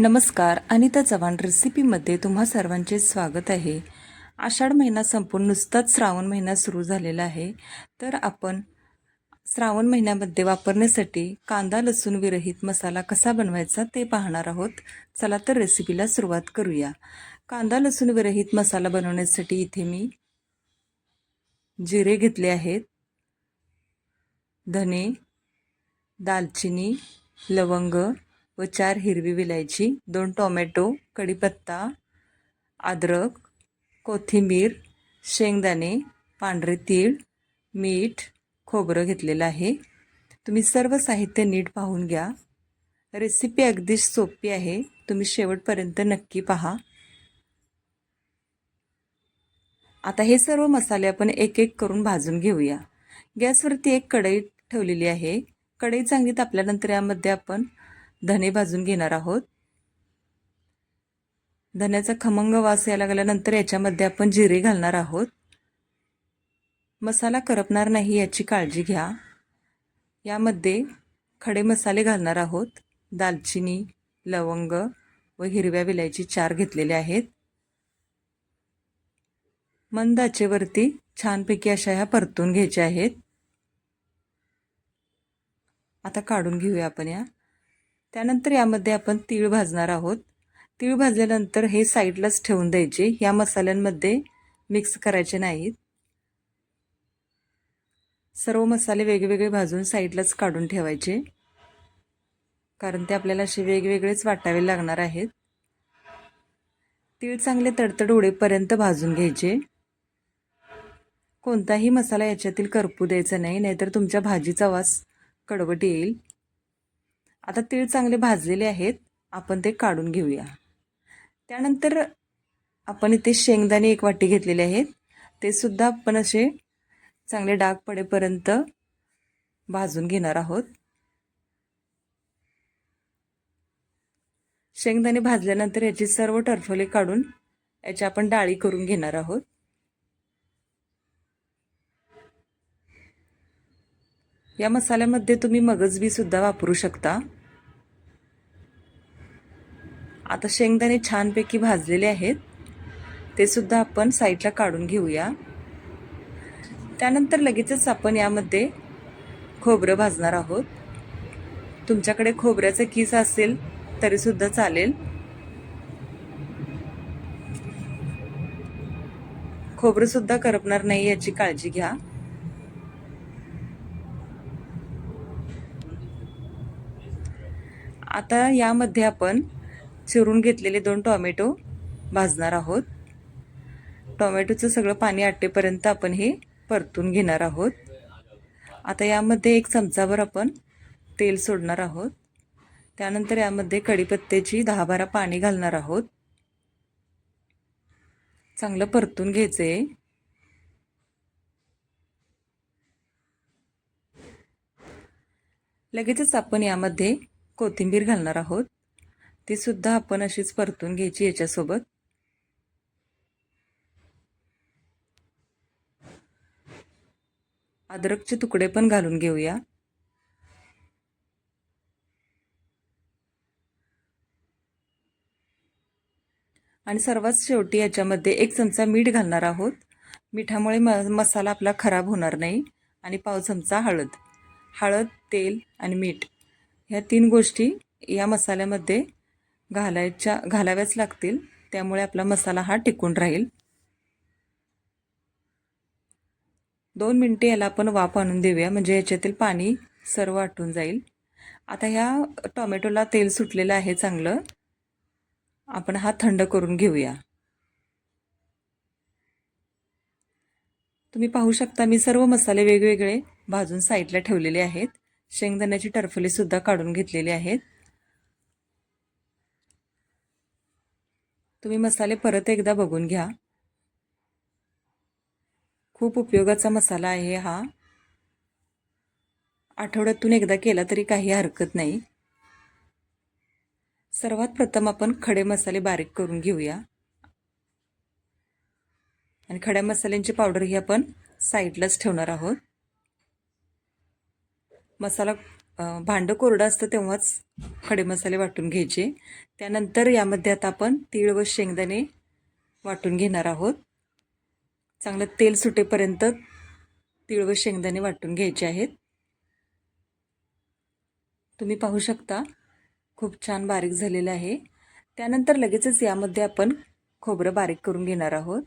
नमस्कार अनिता चव्हाण रेसिपीमध्ये तुम्हा सर्वांचे स्वागत आहे. आषाढ महिना संपून नुसताच श्रावण महिना सुरू झालेला आहे. तर आपण श्रावण महिन्यामध्ये वापरण्यासाठी कांदा लसूण विरहित मसाला कसा बनवायचा ते पाहणार आहोत. चला तर रेसिपीला सुरुवात करूया. कांदा लसूण विरहित मसाला बनवण्यासाठी इथे मी जिरे घेतले आहेत. धने दालचिनी लवंग व चार हिरवी विलायची दोन टोमॅटो कढीपत्ता अद्रक कोथिंबीर शेंगदाणे पांढरे तीळ मीठ खोबरं घेतलेलं आहे. तुम्ही सर्व साहित्य नीट पाहून घ्या. रेसिपी अगदी सोपी आहे. तुम्ही शेवटपर्यंत नक्की पहा. आता हे सर्व मसाले आपण एक एक करून भाजून घेऊया. गॅसवरती एक कढई ठेवलेली आहे. कढई चांगली तापल्यानंतर यामध्ये आपण धने भाजून घेणार आहोत. धन्याचा खमंग वास यायला लागल्यानंतर याच्यामध्ये आपण जिरे घालणार आहोत. मसाला करपणार नाही याची काळजी घ्या. यामध्ये खडे मसाले घालणार आहोत. दालचिनी लवंग व हिरव्या विलायची चार घेतलेले आहेत. मंद आचेवरती छानपैकी अशा ह्या परतून घ्यायच्या आहेत. आता काढून घेऊया आपण या. त्यानंतर यामध्ये आपण तीळ भाजणार आहोत. तीळ भाजल्यानंतर हे साईडलाच ठेवून द्यायचे. या मसाल्यांमध्ये मिक्स करायचे नाहीत. सर्व मसाले वेगवेगळे भाजून साईडलाच काढून ठेवायचे. कारण ते आपल्याला असे वेगवेगळेच वाटावे लागणार आहेत. तीळ चांगले तडतड उडेपर्यंत भाजून घ्यायचे. कोणताही मसाला याच्यातील करपू द्यायचा नाही नाहीतर तुमच्या भाजीचा वास कडवट येईल. आता तीळ चांगले भाजलेले आहेत आपण ते काढून घेऊया. त्यानंतर आपण इथे शेंगदाणे एक वाटी घेतलेले आहेत. ते सुद्धा आपण असे चांगले डाग पडेपर्यंत भाजून घेणार आहोत. शेंगदाणे भाजल्यानंतर याची सर्व टरफले काढून याची आपण डाळी करून घेणार आहोत. या मसाल्यामध्ये तुम्ही मगजबी सुद्धा वापरू शकता. आता शेंगदाणे छानपैकी भाजलेले आहेत. ते सुद्धा आपण साईडला काढून घेऊया. त्यानंतर लगेचच आपण यामध्ये खोबरं भाजणार आहोत. तुमच्याकडे खोबऱ्याचं किस असेल तरीसुद्धा चालेल. खोबरंसुद्धा करपणार नाही याची काळजी घ्या. आता यामध्ये आपण चिरून घेतलेले दोन टॉमॅटो भाजणार आहोत. टॉमॅटोचं सगळं पाणी आटेपर्यंत आपण हे परतून घेणार आहोत. आता यामध्ये एक चमचाभर आपण तेल सोडणार आहोत. त्यानंतर यामध्ये कढीपत्त्याची दहा बारा पाणी घालणार आहोत. चांगलं परतून घ्यायचं आहे लगेचच आपण यामध्ये कोथिंबीर घालणार आहोत. ती सुद्धा आपण अशीच परतून घ्यायची याच्यासोबत. अद्रकचे तुकडे पण घालून घेऊया. आणि सर्वात शेवटी याच्यामध्ये एक चमचा मीठ घालणार आहोत. मिठामुळे म मसाला आपला खराब होणार नाही. आणि पाव चमचा हळद. हळद तेल आणि मीठ. ह्या तीन गोष्टी या मसाल्यामध्ये घालायच्या घालाव्याच लागतील. त्यामुळे आपला मसाला हा टिकून राहील. दोन मिनटे याला आपण वाफ आणून देऊया. म्हणजे याच्यातील पाणी सर्व आटून जाईल. आता ह्या टोमॅटोला तेल सुटलेलं आहे चांगलं. आपण हा थंड करून घेऊया. तुम्ही पाहू शकता मी सर्व मसाले वेगवेगळे भाजून साईडला ठेवलेले आहेत. शेंगदाण्याची टरफलीसुद्धा काढून घेतलेली आहेत. तुम्ही मसाले परत एकदा बघून घ्या. खूप उपयोगाचा मसाला आहे हा. आठवड्यातून एकदा केला तरी काही हरकत नाही. सर्वात प्रथम आपण खडे मसाले बारीक करून घेऊया. आणि खड्या मसाल्यांची पावडर ही आपण साईडलाच ठेवणार आहोत. मसाला भांडं कोरडं असतं तेव्हाच खडे मसाले वाटून घ्यायचे. त्यानंतर यामध्ये आता आपण तीळ व शेंगदाणे वाटून घेणार आहोत. चांगलं तेल सुटेपर्यंत तीळ व शेंगदाणे वाटून घ्यायचे आहेत. तुम्ही पाहू शकता खूप छान बारीक झालेलं आहे. त्यानंतर लगेचच यामध्ये आपण खोबरं बारीक करून घेणार आहोत.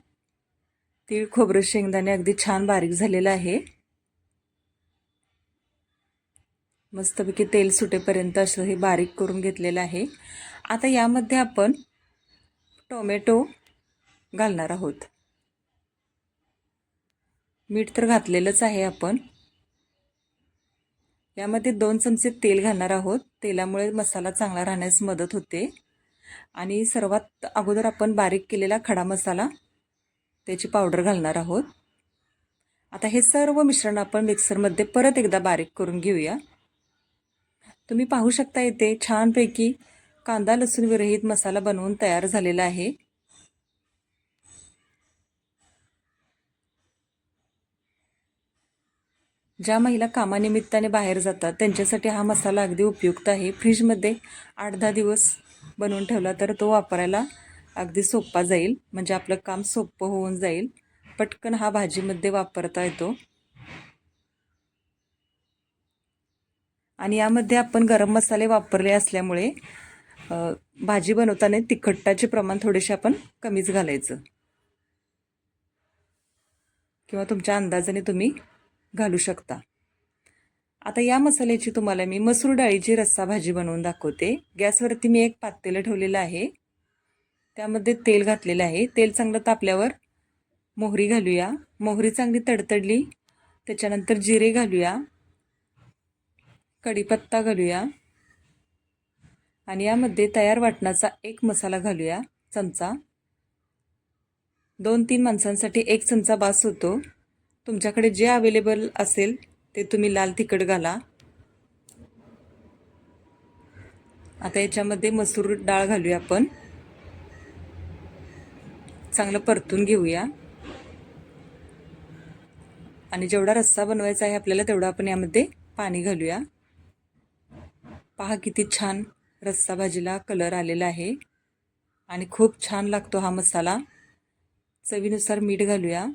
तीळ खोबरं शेंगदाणे अगदी छान बारीक झालेलं आहे. मस्तपैकी तेल सुटेपर्यंत असं हे बारीक करून घेतलेलं आहे. आता यामध्ये आपण टोमॅटो घालणार आहोत. मीठ तर घातलेलंच आहे आपण. यामध्ये दोन चमचे तेल घालणार आहोत. तेलामुळे मसाला चांगला राहण्यास मदत होते. आणि सर्वात अगोदर आपण बारीक केलेला खडा मसाला त्याची पावडर घालणार आहोत. आता हे सर्व मिश्रण आपण मिक्सरमध्ये परत एकदा बारीक करून घेऊया. तुम्ही पाहू शकता इथे छानपैकी कांदा लसूण विरहित मसाला बनवून तयार झालेला आहे. ज्या महिला कामानिमित्ताने बाहेर जातात त्यांच्यासाठी हा मसाला अगदी उपयुक्त आहे. फ्रीजमध्ये आठ दहा दिवस बनवून ठेवला तर तो वापरायला अगदी सोपा जाईल. म्हणजे आपलं काम सोपं होऊन जाईल. पटकन हा भाजीमध्ये वापरता येतो. आणि यामध्ये आपण गरम मसाले वापरले असल्यामुळे भाजी बनवताना तिखटाचे प्रमाण थोडेसे आपण कमीच घालायचं. किंवा तुमच्या अंदाजाने तुम्ही घालू शकता. आता या मसाल्याची तुम्हाला मी मसूर डाळीची रस्सा भाजी बनवून दाखवते. गॅसवरती मी एक पातेलं ठेवलेलं आहे. त्यामध्ये तेल घातलेलं आहे. तेल चांगलं तापल्यावर मोहरी घालूया. मोहरी चांगली तडतडली त्याच्यानंतर जिरे घालूया. कढीपत्ता घालूया. आणि यामध्ये तयार वाटणाचा एक मसाला घालूया चमचा. दोन तीन माणसांसाठी एक चमचा बास होतो. तुमच्याकडे जे अवेलेबल असेल ते तुम्ही लाल तिखट घाला. आता याच्यामध्ये मसूर डाळ घालूया आपण. चांगलं परतून घेऊया. आणि जेवढा रस्सा बनवायचा आहे आपल्याला तेवढा आपण यामध्ये पाणी घालूया. पहा किती छान रस्सा भाजीला कलर आलेला आहे. आणि खूप छान लागतो हा मसाला. चवीनुसार मीठ घालूया.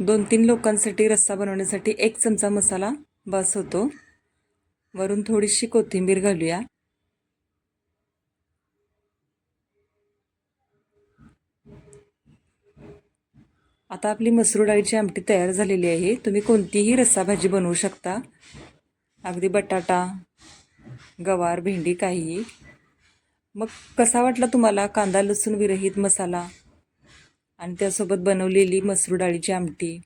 दोन तीन लोकांसाठी रस्सा बनवण्यासाठी एक चमचा मसाला बस होतो. वरून थोडीशी कोथिंबीर घालूया. आता आपली मसूर डाळीची आमटी तयार झालेली आहे. तुम्ही कोणतीही रस्सा भाजी बनवू शकता. अगदी बटाटा गवार भेंडी काहीही. मग कसा वाटला तुम्हाला कांदा लसूण विरहित मसाला? आणि त्यासोबत बनवलेली मसूर डाळीची आमटी.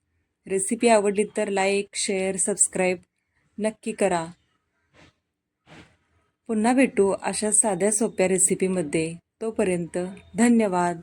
रेसिपी आवडली तर लाईक शेअर सबस्क्राईब नक्की करा. पुन्हा भेटू अशा साध्या सोप्या रेसिपीमध्ये. तोपर्यंत धन्यवाद.